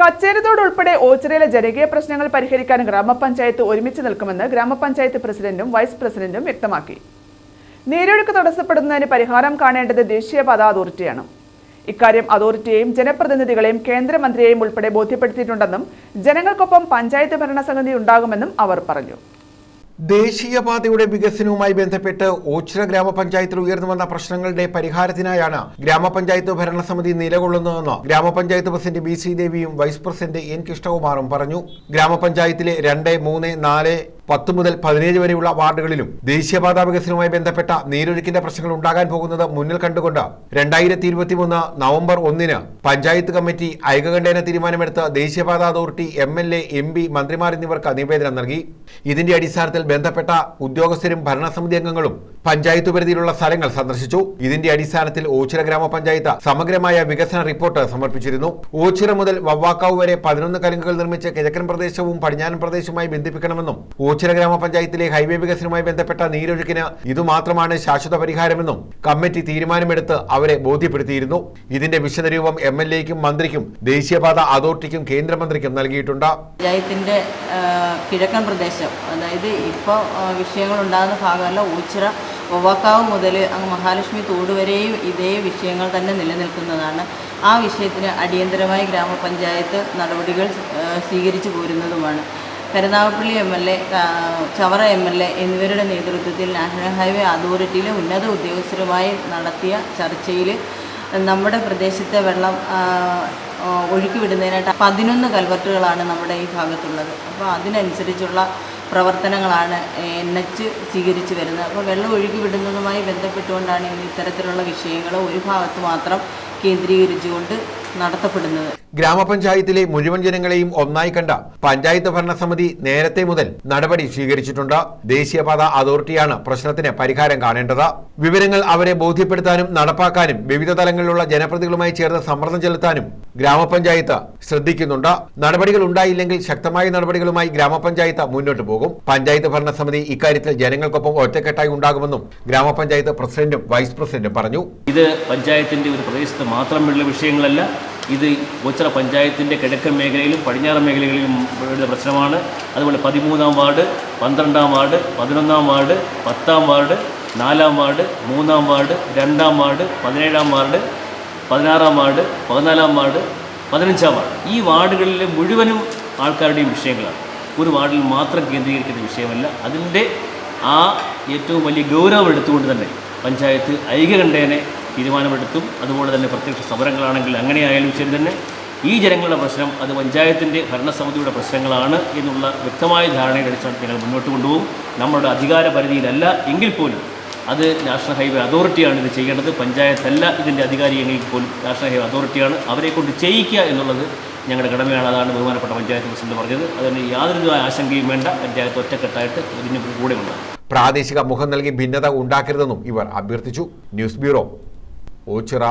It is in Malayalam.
കച്ചേരിത്തോട് ഉൾപ്പെടെ ഓച്ചിറയിലെ ജനകീയ പ്രശ്നങ്ങൾ പരിഹരിക്കാൻ ഗ്രാമപഞ്ചായത്ത് ഒരുമിച്ച് നിൽക്കുമെന്ന് ഗ്രാമപഞ്ചായത്ത് പ്രസിഡന്റും വൈസ് പ്രസിഡന്റും വ്യക്തമാക്കി. നീരൊഴുക്ക് തടസ്സപ്പെടുന്നതിന് പരിഹാരം കാണേണ്ടത് ദേശീയപാത അതോറിറ്റിയാണ്. ഇക്കാര്യം അതോറിറ്റിയെയും ജനപ്രതിനിധികളെയും കേന്ദ്രമന്ത്രിയെയും ഉൾപ്പെടെ ബോധ്യപ്പെടുത്തിയിട്ടുണ്ടെന്നും ജനങ്ങൾക്കൊപ്പം പഞ്ചായത്ത് ഭരണസമിതി ഉണ്ടാകുമെന്നും അവർ പറഞ്ഞു. ദേശീയപാതയുടെ വികസനവുമായി ബന്ധപ്പെട്ട് ഓച്ചിറ ഗ്രാമപഞ്ചായത്തിൽ ഉയർന്നു വന്ന പ്രശ്നങ്ങളുടെ പരിഹാരത്തിനായാണ് ഗ്രാമപഞ്ചായത്ത് ഭരണസമിതി നിലകൊള്ളുന്നതെന്ന് ഗ്രാമപഞ്ചായത്ത് പ്രസിഡന്റ് ബി സി ദേവിയും വൈസ് പ്രസിഡന്റ് എൻ കൃഷ്ണകുമാറും പറഞ്ഞു. ഗ്രാമപഞ്ചായത്തിലെ രണ്ട് മൂന്ന് നാല് പത്ത് മുതൽ പതിനേഴ് വരെയുള്ള വാർഡുകളിലും ദേശീയപാത വികസനവുമായി ബന്ധപ്പെട്ട നീരൊഴുക്കിന്റെ പ്രശ്നങ്ങൾ ഉണ്ടാകാൻ പോകുന്നത് മുന്നിൽ കണ്ടുകൊണ്ട് രണ്ടായിരത്തി ഇരുപത്തിമൂന്ന് നവംബർ ഒന്നിന് പഞ്ചായത്ത് കമ്മിറ്റി ഐകകണ്ഠേന തീരുമാനമെടുത്ത് ദേശീയപാത authority M L A M P മന്ത്രിമാർ എന്നിവർക്ക് നിവേദനം നൽകി. ഇതിന്റെ അടിസ്ഥാനത്തിൽ ബന്ധപ്പെട്ട ഉദ്യോഗസ്ഥരും ഭരണസമിതി അംഗങ്ങളും പഞ്ചായത്ത് പരിധിയിലുള്ള സ്ഥലങ്ങൾ സന്ദർശിച്ചു. ഇതിന്റെ അടിസ്ഥാനത്തിൽ ഓച്ചിറ ഗ്രാമപഞ്ചായത്ത് സമഗ്രമായ വികസന റിപ്പോർട്ട് സമർപ്പിച്ചിരുന്നു. ഓച്ചിറ മുതൽ വവ്വാക്കാവ് വരെ പതിനൊന്ന് കലുങ്കുകൾ നിർമ്മിച്ച് കിഴക്കൻ പ്രദേശവും പടിഞ്ഞാറൻ പ്രദേശവുമായി ബന്ധിപ്പിക്കണമെന്നും ഓച്ചിറ ഗ്രാമപഞ്ചായത്തിലെ ഹൈവേ വികസനവുമായി ബന്ധപ്പെട്ട നീരൊഴുക്കിന് ഇതുമാത്രമാണ് ശാശ്വത പരിഹാരമെന്നും കമ്മിറ്റി തീരുമാനമെടുത്ത് അവരെ ബോധ്യപ്പെടുത്തിയിരുന്നു. ഇതിന്റെ വിശദരൂപം എം എൽ എക്കും മന്ത്രിക്കും ദേശീയപാത അതോറിറ്റിക്കും കേന്ദ്രമന്ത്രിക്കും നൽകിയിട്ടുണ്ട്. പഞ്ചായത്തിന്റെ കിഴക്കൻ പ്രദേശം അതായത് ഇപ്പോൾ വിഷയങ്ങൾ ഉണ്ടാകുന്ന ഭാഗമല്ല ഊച്ചിറ ഒവ്വാക്കാവ് മുതൽ അങ്ങ് മഹാലക്ഷ്മി തോട് വരെയും ഇതേ വിഷയങ്ങൾ തന്നെ നിലനിൽക്കുന്നതാണ്. ആ വിഷയത്തിന് അടിയന്തരമായി ഗ്രാമപഞ്ചായത്ത് നടപടികൾ സ്വീകരിച്ചു പോരുന്നതുമാണ്. Karunagappally M L A Chavara M L A എന്നിവരുടെ നേതൃത്വത്തിൽ നാഷണൽ ഹൈവേ അതോറിറ്റിയിലെ ഉന്നത ഉദ്യോഗസ്ഥരുമായി നടത്തിയ ചർച്ചയിൽ നമ്മുടെ പ്രദേശത്തെ വെള്ളം ഒഴുക്കി വിടുന്നതിനായിട്ട് പതിനൊന്ന് കൽവർട്ടുകളാണ് നമ്മുടെ ഈ ഭാഗത്തുള്ളത്. അപ്പോൾ അതിനനുസരിച്ചുള്ള പ്രവർത്തനങ്ങളാണ് എൻ എച്ച് സ്വീകരിച്ചു വരുന്നത്. അപ്പോൾ വെള്ളം ഒഴുകി വിടുന്നതുമായി ബന്ധപ്പെട്ടുകൊണ്ടാണ് ഇത്തരത്തിലുള്ള വിഷയങ്ങൾ ഒരു ഭാഗത്ത് മാത്രം കേന്ദ്രീകരിച്ചുകൊണ്ട് നടത്തപ്പെടുന്നത്. ഗ്രാമപഞ്ചായത്തിലെ മുഴുവൻ ജനങ്ങളെയും ഒന്നായി കണ്ട പഞ്ചായത്ത് ഭരണസമിതി നേരത്തെ മുതൽ നടപടി സ്വീകരിച്ചിട്ടുണ്ട്. ദേശീയപാത അതോറിറ്റിയാണ് പ്രശ്നത്തിന് പരിഹാരം കാണേണ്ടത്. വിവരങ്ങൾ അവരെ ബോധ്യപ്പെടുത്താനും നടപ്പാക്കാനും വിവിധ തലങ്ങളിലുള്ള ജനപ്രതികളുമായി ചേർന്ന് സമ്മർദ്ദം ചെലുത്താനും ഗ്രാമപഞ്ചായത്ത് ശ്രദ്ധിക്കുന്നുണ്ട്. നടപടികൾ ഉണ്ടായില്ലെങ്കിൽ ശക്തമായ നടപടികളുമായി ഗ്രാമപഞ്ചായത്ത് മുന്നോട്ട് പോകും. പഞ്ചായത്ത് ഭരണസമിതി ഇക്കാര്യത്തിൽ ജനങ്ങൾക്കൊപ്പം ഒറ്റക്കെട്ടായി ഉണ്ടാകുമെന്നും ഗ്രാമപഞ്ചായത്ത് പ്രസിഡന്റും വൈസ് പ്രസിഡന്റും പറഞ്ഞു. ഇത് പഞ്ചായത്തിന്റെ ഒരു പ്രദേശത്ത് മാത്രമുള്ള വിഷയങ്ങളല്ല ഇത് കൊച്ചറ പഞ്ചായത്തിന്റെ കിഴക്കൻ മേഖലയിലും പടിഞ്ഞാറൻ മേഖലകളിലും പ്രശ്നമാണ്. അതുപോലെ പതിമൂന്നാം വാർഡ് പന്ത്രണ്ടാം വാർഡ് പതിനൊന്നാം വാർഡ് പത്താം വാർഡ് നാലാം വാർഡ് മൂന്നാം വാർഡ് രണ്ടാം വാർഡ് പതിനേഴാം വാർഡ് പതിനാറാം വാർഡ് പതിനാലാം വാർഡ് പതിനഞ്ചാം വാർഡ്. ഈ വാർഡുകളിലെ മുഴുവനും ആൾക്കാരുടെയും വിഷയങ്ങളാണ്. ഒരു വാർഡിൽ മാത്രം കേന്ദ്രീകരിക്കുന്ന വിഷയമല്ല. അതിന്റെ ആ ഏറ്റവും വലിയ ഗൗരവം എടുത്തുകൊണ്ട് തന്നെ പഞ്ചായത്ത് ഐക്യകണ്ഠേനെ തീരുമാനമെടുത്തും. അതുപോലെ തന്നെ പ്രത്യക്ഷ സമരങ്ങളാണെങ്കിൽ അങ്ങനെയായാലും ശരി തന്നെ ഈ ജനങ്ങളുടെ പ്രശ്നം അത് പഞ്ചായത്തിന്റെ ഭരണസമിതിയുടെ പ്രശ്നങ്ങളാണ് എന്നുള്ള വ്യക്തമായ ധാരണയുടെ അടിസ്ഥാനത്തിൽ ഞങ്ങൾ മുന്നോട്ട് കൊണ്ടുപോകും. നമ്മളുടെ അധികാര പരിധിയിലല്ല എങ്കിൽ പോലും അത് നാഷണൽ ഹൈവേ അതോറിറ്റിയാണ് ഇത് ചെയ്യേണ്ടത്. പഞ്ചായത്തല്ല ഇതിന്റെ അധികാരി എങ്കിൽ പോലും നാഷണൽ ഹൈവേ അതോറിറ്റിയാണ് അവരെ കൊണ്ട് ചെയ്യിക്കുക എന്നുള്ളത് ഞങ്ങളുടെ കടമയാണ്. അതാണ് ബഹുമാനപ്പെട്ട പഞ്ചായത്ത് പ്രസിഡന്റ് പറഞ്ഞത്. അതിന് യാതൊരു ആശങ്കയും വേണ്ട. പഞ്ചായത്ത് ഒറ്റക്കെട്ടായിട്ട് ഇതിന് കൂടെ ഉണ്ടാകും. പ്രാദേശിക മുഖം നൽകി ഭിന്നത ഉണ്ടാക്കരുതെന്നും ഇവർ അഭ്യർത്ഥിച്ചു. News bureau Ochira